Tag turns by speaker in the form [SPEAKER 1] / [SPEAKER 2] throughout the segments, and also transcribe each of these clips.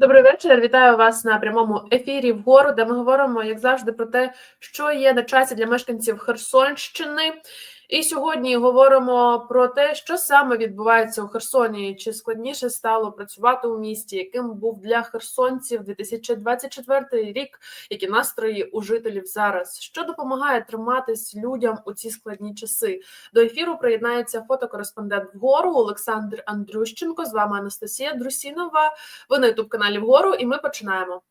[SPEAKER 1] Добрий вечір. Вітаю вас на прямому ефірі вгору, де ми говоримо, як завжди, про те, що є на часі для мешканців Херсонщини. І сьогодні говоримо про те, що саме відбувається у Херсоні, чи складніше стало працювати у місті, яким був для херсонців 2024 рік, які настрої у жителів зараз, що допомагає триматись людям у ці складні часи. До ефіру приєднається фотокореспондент вгору Олександр Андрющенко. З вами Анастасія Друсінова. Ви на ютуб каналі вгору, і ми починаємо.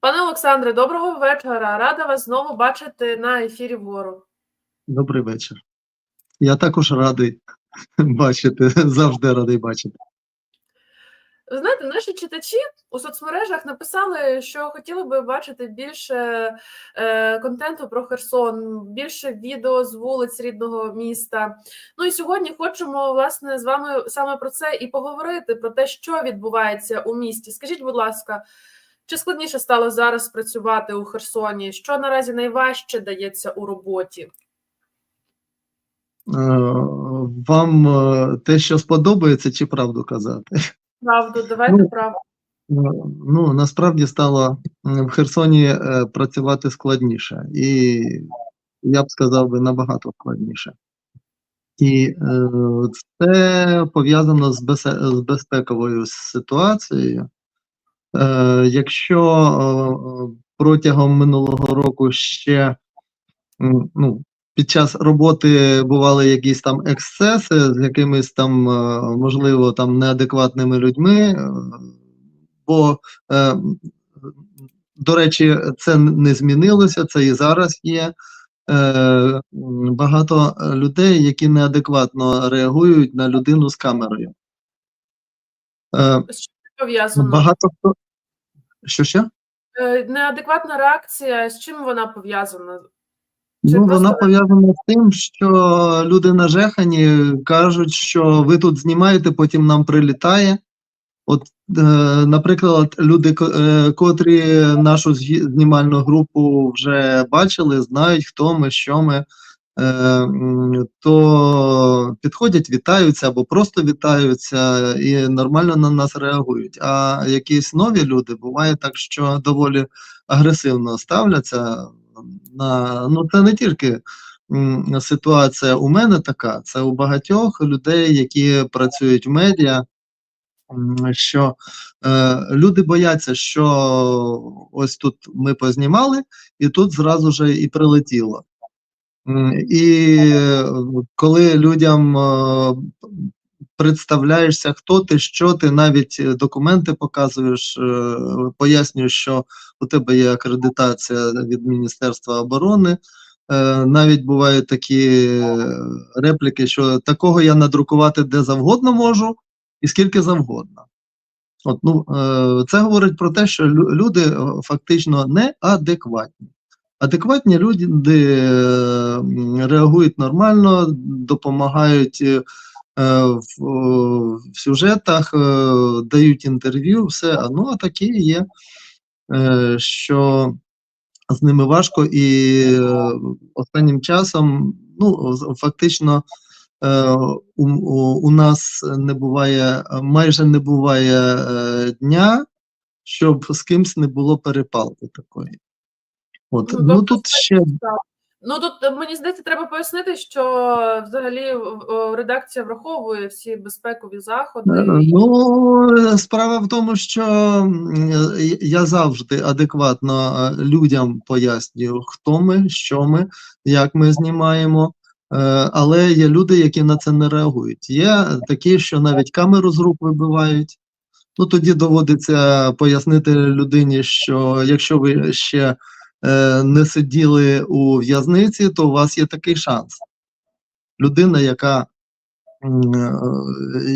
[SPEAKER 1] Пане Олександре, доброго вечора. Рада вас знову бачити на ефірі вгору.
[SPEAKER 2] Добрий вечір. Я також радий бачити, завжди радий бачити.
[SPEAKER 1] Ви знаєте, наші читачі у соцмережах написали, що хотіли би бачити більше е, контенту про Херсон, більше відео з вулиць рідного міста. Ну і сьогодні хочемо власне з вами саме про це і поговорити: про те, що відбувається у місті. Скажіть, будь ласка, чи складніше стало зараз працювати у Херсоні? Що наразі найважче дається у роботі?
[SPEAKER 2] Е, Вам е, те, що сподобається, чи правду казати?
[SPEAKER 1] Правду, давайте
[SPEAKER 2] Ну,
[SPEAKER 1] правду.
[SPEAKER 2] Ну, насправді стало в Херсоні е, працювати складніше, і я б сказав би набагато складніше. І е, це пов'язано з, з безпековою ситуацією. Е, якщо е, протягом минулого року ще ну, під час роботи бували якісь там ексцеси з якимись там, е, можливо, там неадекватними людьми, е, бо, е, до речі, це не змінилося, це і зараз є. Багато людей, які неадекватно реагують на людину з камерою.
[SPEAKER 1] З чим це пов'язано?
[SPEAKER 2] Багато хто. Що ще?
[SPEAKER 1] Неадекватна реакція, з чим вона пов'язана?
[SPEAKER 2] Ну, вона пов'язана з тим, що люди нажехані кажуть, що ви тут знімаєте, потім нам прилітає. От, е, наприклад, люди, е, котрі нашу знімальну групу вже бачили, знають, хто ми, що ми, е, то підходять, вітаються або просто вітаються і нормально на нас реагують. А якісь нові люди буває так, що доволі агресивно ставляться. На ну це не тільки ситуація у мене така, це у багатьох людей, які працюють в медіа. Що е, люди бояться, що ось тут ми познімали, і тут зразу же і прилетіло. І е, коли людям е, представляєшся, хто ти, що ти, навіть е, документи показуєш, е, пояснюєш, що у тебе є акредитація від Міністерства оборони. Е, Навіть бувають такі репліки, що такого я надрукувати де завгодно можу і скільки завгодно. От, ну, це говорить про те, що люди фактично неадекватні. Адекватні люди реагують нормально, допомагають в, в сюжетах, е, дають інтерв'ю, все. Ну, а такі є, е, що з ними важко, і е, останнім часом, ну, фактично, е, у, у, нас не буває, майже не буває е, дня, щоб з кимсь не було перепалки такої. От,
[SPEAKER 1] Ну,
[SPEAKER 2] ну
[SPEAKER 1] тобто
[SPEAKER 2] тут ще
[SPEAKER 1] Ну тут е, мені здається, треба пояснити, що взагалі редакція враховує всі безпекові заходи.
[SPEAKER 2] Е, Ну, е, справа в тому, що е, я завжди адекватно е, людям пояснюю, хто ми, що ми, як ми знімаємо. Е, Але є люди, які на це не реагують. Є такі, що навіть камеру з рук вибивають. Ну тоді доводиться пояснити людині, що якщо ви ще е, не сиділи у в'язниці, то у вас є такий шанс. Людина, яка е,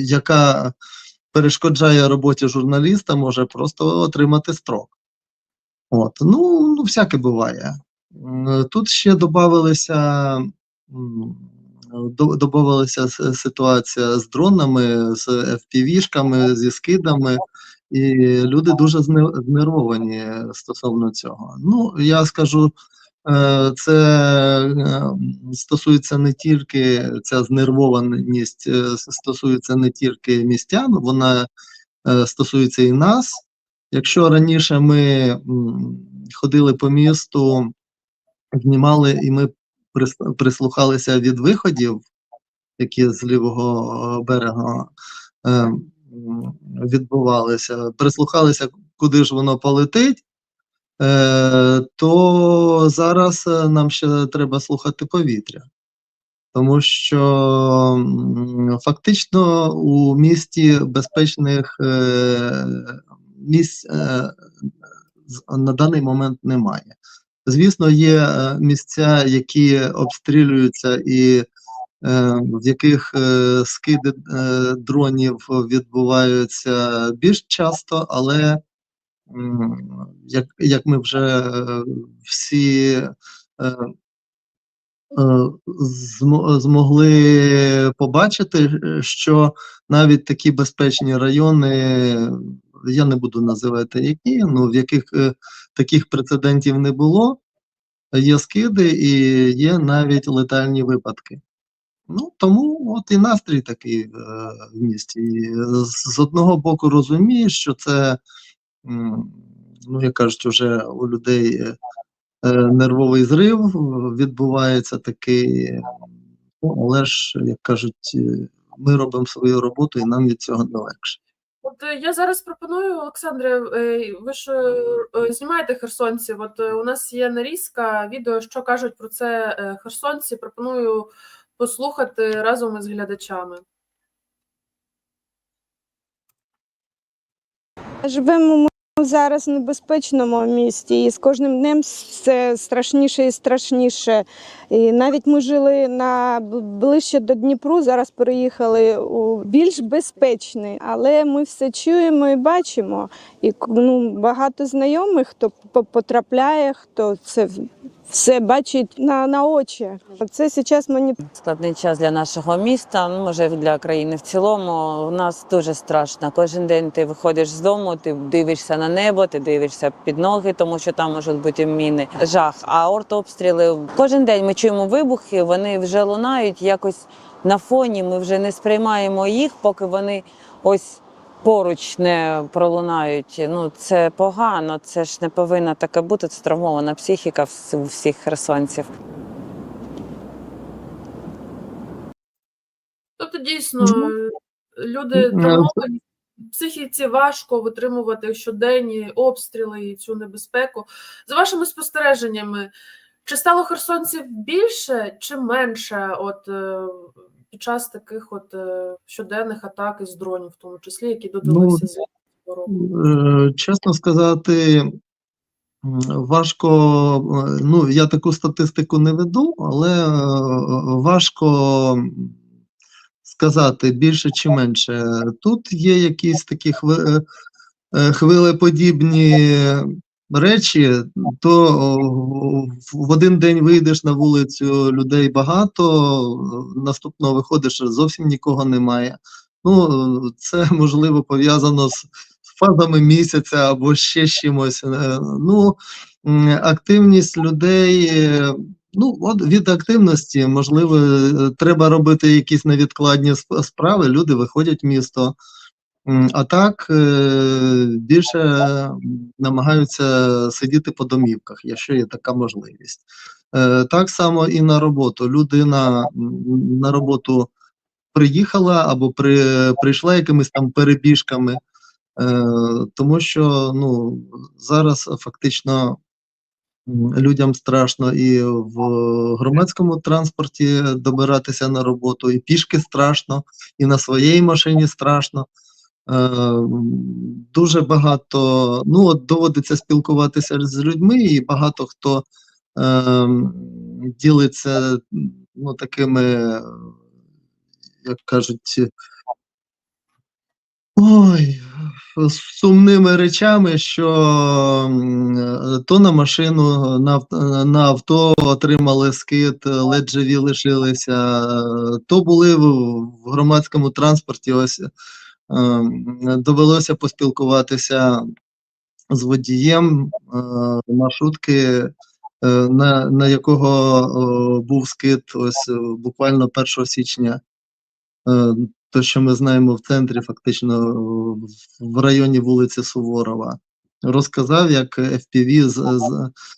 [SPEAKER 2] яка перешкоджає роботі журналіста, може просто отримати строк. От, ну, ну всяке буває. Тут ще додавалися. Додавалася ситуація з дронами, з FPV-шками, зі скидами, і люди дуже зне- знервовані стосовно цього. Ну, я скажу, Е, Це е, стосується не тільки ця знервованість, е, стосується не тільки містян, вона стосується і нас. Якщо раніше ми ходили по місту, знімали і ми прис- прислухалися від виходів, які з лівого берега е, м, відбувалися, прислухалися, куди ж воно полетить, е, то зараз е, нам ще треба слухати повітря. Тому що фактично у місті безпечних е, місць на даний момент немає. Звісно, є місця, які обстрілюються і в яких е, скиди е, дронів відбуваються більш часто, але як, як ми вже е, всі е, е, змо- змогли побачити, е, що навіть такі безпечні райони, я не буду називати які, ну в яких е, таких прецедентів не було, є скиди і є навіть летальні випадки. Ну, тому от і настрій такий е, в місті. І з, з одного боку розумієш, що це, ну, як кажуть, вже у людей е, е, нервовий зрив відбувається такий, ну, але ж, як кажуть, е, ми робимо свою роботу і нам від цього не легше.
[SPEAKER 1] От е, я зараз пропоную, Олександре, е, ви ж е, знімаєте херсонців. От е, у нас є нарізка, відео, що кажуть про це е, херсонці. Пропоную послухати разом із глядачами.
[SPEAKER 3] Живемо ми зараз в небезпечному місті, і з кожним днем все страшніше і страшніше. І навіть ми жили на ближче до Дніпру, зараз переїхали у більш безпечний, але ми все чуємо і бачимо. І ну, багато знайомих, хто по- потрапляє, хто це все бачить на, на очі. Це зараз мені
[SPEAKER 4] Складний час для нашого міста, ну може для країни в цілому. У нас дуже страшно. Кожен день ти виходиш з дому, ти дивишся на небо, ти дивишся під ноги, тому що там можуть бути міни. Жах. А ортобстріли кожен день ми чуємо вибухи. Вони вже лунають якось на фоні. Ми вже не сприймаємо їх, поки вони ось. Поруч не пролунають. Ну це погано. Це ж не повинно таке бути. Це травмована психіка у всіх херсонців.
[SPEAKER 1] Тобто, дійсно, е, люди травмовані, психіці важко витримувати щоденні обстріли і цю небезпеку. За вашими спостереженнями, чи стало херсонців більше чи менше от, е, під час таких от е, щоденних атак із дронів, в тому числі, які додалися з року?
[SPEAKER 2] Е, Чесно сказати, важко, ну, я таку статистику не веду, але важко сказати більше чи менше. Тут є якісь такі е, е, хвилеподібні речі, то в один день вийдеш на вулицю, людей багато, наступного виходиш, зовсім нікого немає. Ну, це можливо пов'язано з фазами місяця або ще чимось. Е, Ну, активність людей. Ну, от від активності, можливо, е, треба робити якісь невідкладні справи. Люди виходять в місто. А так е, більше намагаються сидіти по домівках, якщо є така можливість. Е, Так само і на роботу. Людина на роботу приїхала або при, прийшла якимись там перебіжками, тому що ну, зараз фактично людям страшно і в громадському транспорті добиратися на роботу, і пішки страшно, і на своїй машині страшно. Е, Дуже багато, ну от доводиться спілкуватися з людьми, і багато хто е, ділиться ну, такими, як кажуть, ой, сумними речами, що то на машину, на, авто отримали скид, ледь живі лишилися, то були в, громадському транспорті. Ось Ем, довелося поспілкуватися з водієм е, маршрутки, е, на, на якого був скид ось буквально 1 січня. Е, то, що ми знаємо в центрі, фактично в- районі вулиці Суворова, розказав, як FPV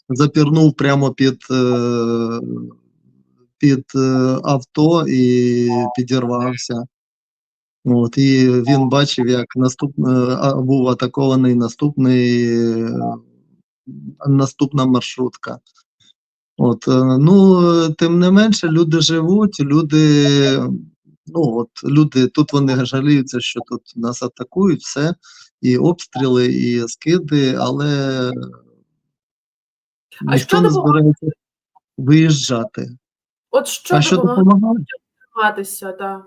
[SPEAKER 2] запірнув прямо під, е, під е, авто і підірвався. От, і він бачив, як наступне, а, був атакований наступний, е, наступна маршрутка. От, е, ну, е, тим не менше, люди живуть, люди, ну, от, люди тут вони жаліються, що тут нас атакують, все, і обстріли, і скиди, але
[SPEAKER 1] А
[SPEAKER 2] ніхто
[SPEAKER 1] що
[SPEAKER 2] не збирається виїжджати.
[SPEAKER 1] От що
[SPEAKER 2] а що
[SPEAKER 1] допомагає триматися, да.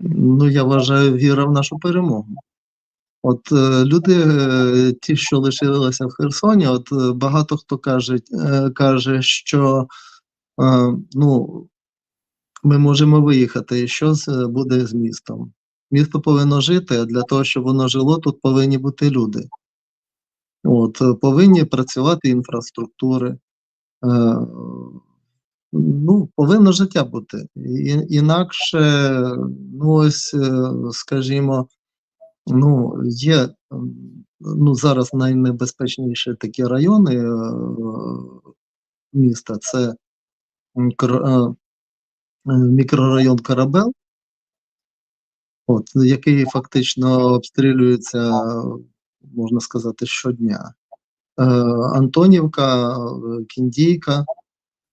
[SPEAKER 2] Ну, я вважаю, віра в нашу перемогу. От е, люди, е, ті, що лишилися в Херсоні, от е, багато хто каже, е, каже, що е, ну, ми можемо виїхати, і що е, буде з містом? Місто повинно жити, а для того, щоб воно жило, тут повинні бути люди. От, е, повинні працювати інфраструктури. Е, ну, повинно життя бути. І, інакше, ну ось, е, скажімо, ну, є ну, зараз найнебезпечніші такі райони е, міста це мікрорайон Карабел, от, який фактично обстрілюється, можна сказати, щодня. Е, Антонівка, е, Кіндійка.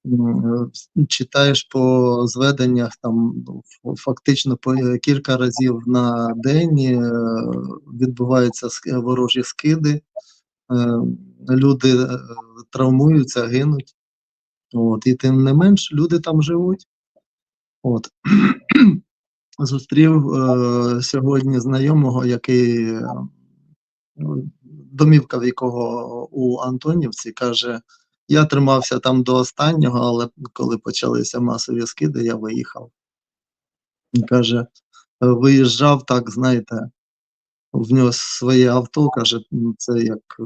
[SPEAKER 2] Е, Читаєш по зведеннях там фактично по е, кілька разів на день е, відбуваються ворожі скиди, е, люди е, травмуються, гинуть. От, і тим не менш люди там живуть. От. Зустрів е, сьогодні знайомого, який ну, домівка в якого у Антонівці каже: я тримався там до останнього, але коли почалися масові скиди, я виїхав. Каже, «Е, виїжджав так, знаєте, в нього своє авто, каже, «Ну, це як е,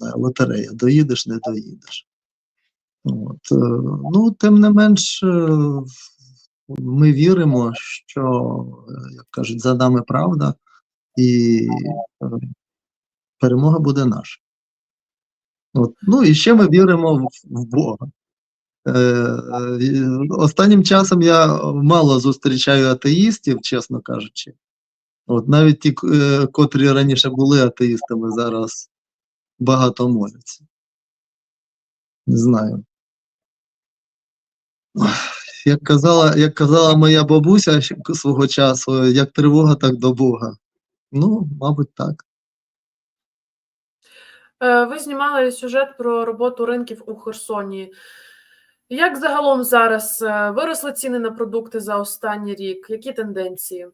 [SPEAKER 2] не лотерея. Доїдеш, не доїдеш. От, е, ну, тим не менш, е, ми віримо, що, е, як кажуть, за нами правда, і е, перемога буде наша. От. Ну і ще ми віримо в, в Бога. Е, е, останнім часом я мало зустрічаю атеїстів, чесно кажучи. От навіть ті, котрі раніше були атеїстами, зараз багато моляться. Не знаю. Як казала, як казала моя бабуся свого часу, як тривога, так до Бога. Ну, мабуть, так.
[SPEAKER 1] Е, Ви знімали сюжет про роботу ринків у Херсоні. Як загалом зараз е, виросли ціни на продукти за останній рік? Які тенденції?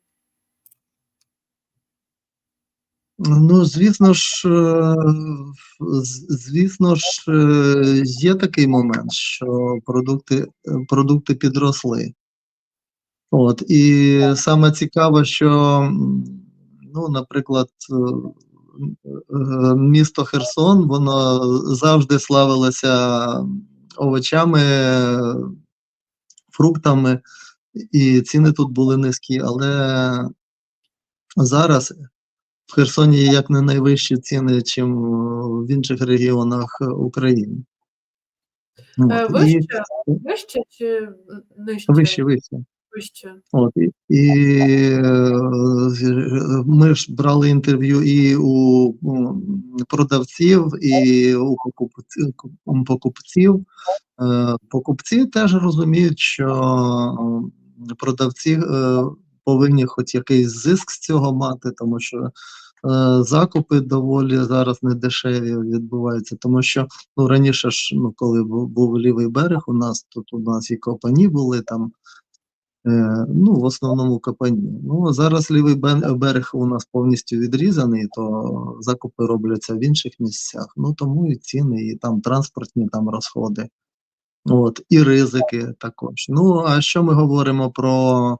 [SPEAKER 2] Ну, звісно ж, е, звісно ж, е, є такий момент, що продукти, е, продукти підросли. От, і саме цікаве, що, ну, наприклад, місто Херсон, воно завжди славилося овочами, фруктами, і ціни тут були низькі, але зараз в Херсоні як не найвищі ціни, чим в інших регіонах України.
[SPEAKER 1] Е,
[SPEAKER 2] і
[SPEAKER 1] Вище, вище чи нижче?
[SPEAKER 2] вище, вище.
[SPEAKER 1] Вище.
[SPEAKER 2] От, і, і е, ми ж брали інтерв'ю і у продавців, і у покупців. покупців. Е, Покупці теж розуміють, що продавці повинні хоч якийсь зиск з цього мати, тому що е, закупи доволі зараз не дешеві відбуваються, тому що ну раніше ж, ну коли був, був лівий берег, у нас тут у нас і копані були там. Е, ну, в основному капані. Ну, зараз лівий берег у нас повністю відрізаний, то закупи робляться в інших місцях. Ну, тому і ціни, і там транспортні там розходи. От, і ризики також. Ну, а що ми говоримо про,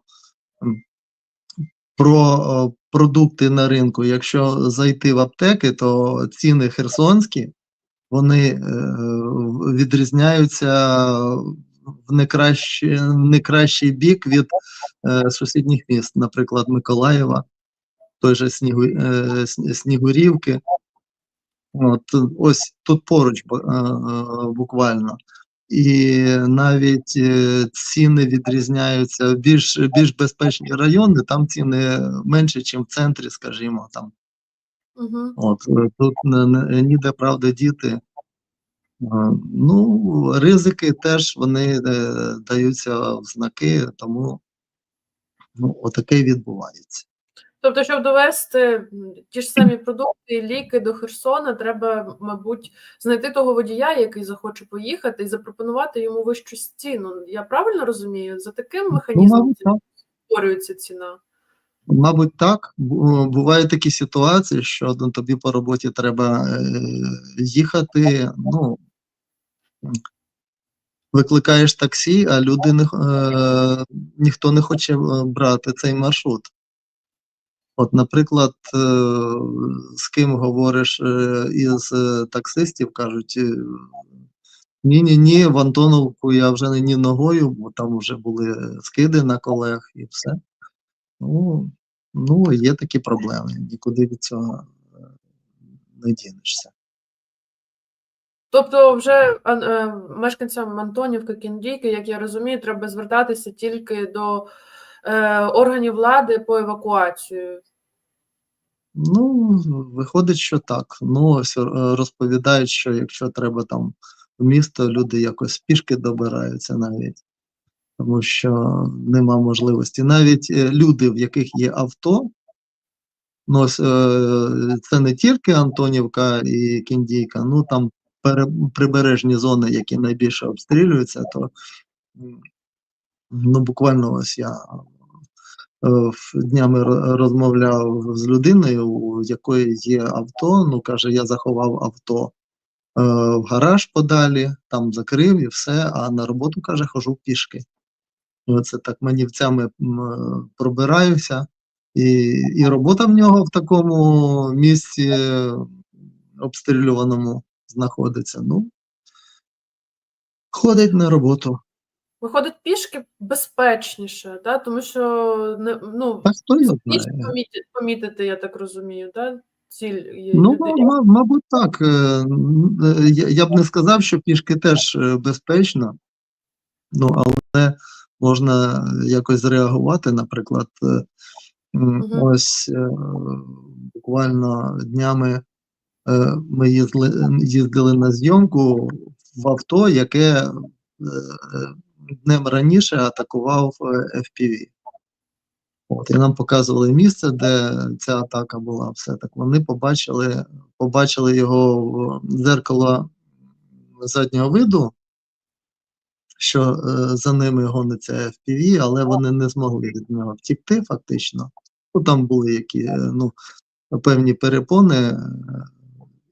[SPEAKER 2] про продукти на ринку? Якщо зайти в аптеки, то ціни херсонські, вони е, відрізняються в в некращий бік від е, сусідніх міст, наприклад, Миколаєва, той же Снігу, е, Снігурівки. От, ось тут поруч бу- е, е, буквально. І навіть е, ціни відрізняються. Більш, більш безпечні райони, там ціни менше, ніж в центрі, скажімо, там
[SPEAKER 1] Угу.
[SPEAKER 2] От е, тут ніде правда діти. Е, Ну, ризики теж вони даються в знаки, тому ну, отаке відбувається.
[SPEAKER 1] Тобто, щоб довести ті ж самі продукти ліки до Херсона, треба, мабуть, знайти того водія, який захоче поїхати, і запропонувати йому вищу ціну. Я правильно розумію? За таким
[SPEAKER 2] Ну,
[SPEAKER 1] механізмом
[SPEAKER 2] мабуть,
[SPEAKER 1] створюється ціна.
[SPEAKER 2] Мабуть, так. Бувають такі ситуації, що ну, тобі по роботі треба е, їхати. Ну, викликаєш таксі, а люди не, е, ніхто не хоче е, брати цей маршрут. От, наприклад, е, з ким говориш е, із е, таксистів, кажуть, ні, ні, ні, в Антоновку я вже не ні ногою, бо там вже були скиди на колег і все. Ну, ну є такі проблеми, нікуди від цього не дінешся.
[SPEAKER 1] Тобто, вже мешканцям Антонівки, Кіндійки, як я розумію, треба звертатися тільки до органів влади по евакуацію.
[SPEAKER 2] Ну, виходить, що так. Ну, е, розповідають, що якщо треба там в місто, люди якось пішки добираються навіть, тому що нема можливості. Навіть е, люди, в яких є авто, ну, е, це не тільки Антонівка і Кіндійка, ну там прибережні зони, які найбільше обстрілюються, то ну, буквально ось я е, днями розмовляв з людиною, у якої є авто. Ну каже, я заховав авто е, в гараж подалі, там закрив і все. А на роботу каже, хожу пішки. Оце так манівцями е, пробираюся, і, і робота в нього в такому місці обстрілюваному знаходиться. Ну, ходить на роботу.
[SPEAKER 1] Виходить, пішки безпечніше, да? тому що не, ну, помітити, помітити, я так розумію, да? ціль є
[SPEAKER 2] Ну,
[SPEAKER 1] людей.
[SPEAKER 2] ма- мабуть, так. Е, е, Я, я б не сказав, що пішки теж е, безпечно, ну, але можна якось зреагувати. Наприклад,
[SPEAKER 1] Мгм.
[SPEAKER 2] ось буквально днями ми їздили, їздили на зйомку в авто, яке днем раніше атакував е, FPV. От, і нам показували місце, де ця атака була. Все так. Вони побачили, побачили його в дзеркало заднього виду, що е, за ними гониться FPV, але вони не змогли від нього втікти фактично. Ну, там були які, е, ну, певні перепони, е,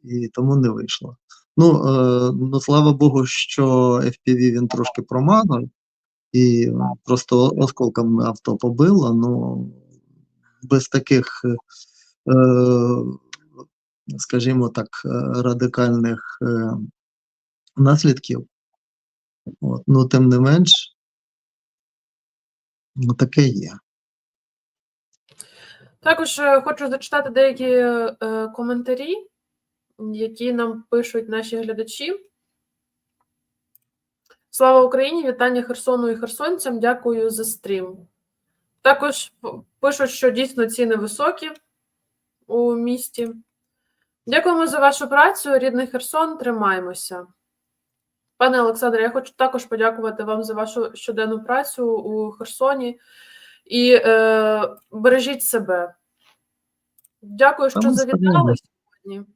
[SPEAKER 2] і тому не вийшло. Ну, е, ну, слава Богу, що FPV він трошки промазав, і просто осколком авто побило. Ну, без таких, е, скажімо так, е, радикальних е, наслідків. От, ну, тим не менш, ну, таке є.
[SPEAKER 1] Також е, хочу зачитати деякі е, коментарі, які нам пишуть наші глядачі. Слава Україні! Вітання Херсону і херсонцям. Дякую за стрім. Також пишуть, що дійсно ціни високі у місті. Дякуємо за вашу працю, рідний Херсон. Тримаємося. Пане Олександре, я хочу також подякувати вам за вашу щоденну працю у Херсоні і е, бережіть себе. Дякую, що завітали сьогодні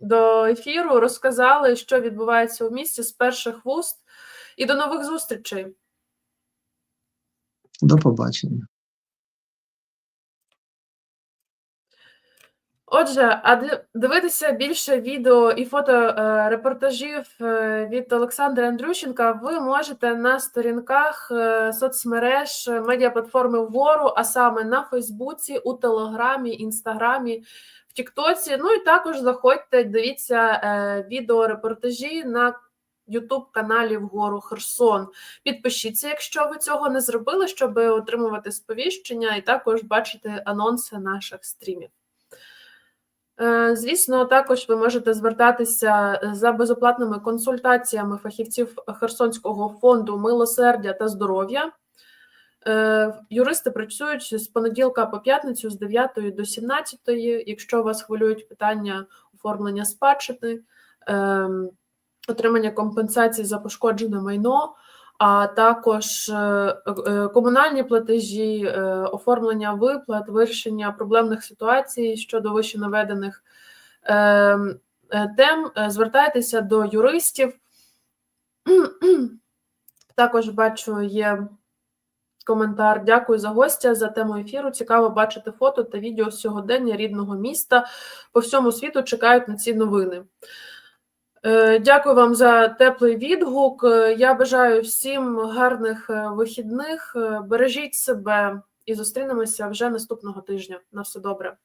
[SPEAKER 1] до ефіру, розказали, що відбувається у місті з перших вуст. І до нових зустрічей.
[SPEAKER 2] До побачення.
[SPEAKER 1] Отже, а дивитися більше відео і фото е, репортажів е, від Олександра Андрющенка ви можете на сторінках е, соцмереж медіаплатформи вгору, а саме на Фейсбуці, у Телеграмі, Інстаграмі, в Тіктоці. Ну і також заходьте, дивіться е, відео репортажі на youtube каналі Вгору Херсон. Підпишіться, якщо ви цього не зробили, щоб отримувати сповіщення і також бачити анонси наших стрімів. Е, Звісно, також ви можете звертатися за безоплатними консультаціями фахівців Херсонського фонду милосердя та здоров'я. Е, Юристи працюють з понеділка по п'ятницю з 9 до 17. Якщо вас хвилюють питання оформлення спадщини, ем, отримання компенсації за пошкоджене майно, а також е, е, комунальні платежі, е, оформлення виплат, вирішення проблемних ситуацій щодо вище наведених тем, звертайтеся до юристів. Також бачу, є коментар. Дякую за гостя за тему ефіру. Цікаво бачити фото та відео з сьогодення рідного міста. По всьому світу чекають на ці новини. Е, Дякую вам за теплий відгук. Е, Я бажаю всім гарних е, вихідних. Бережіть себе і зустрінемося вже наступного тижня. На все добре.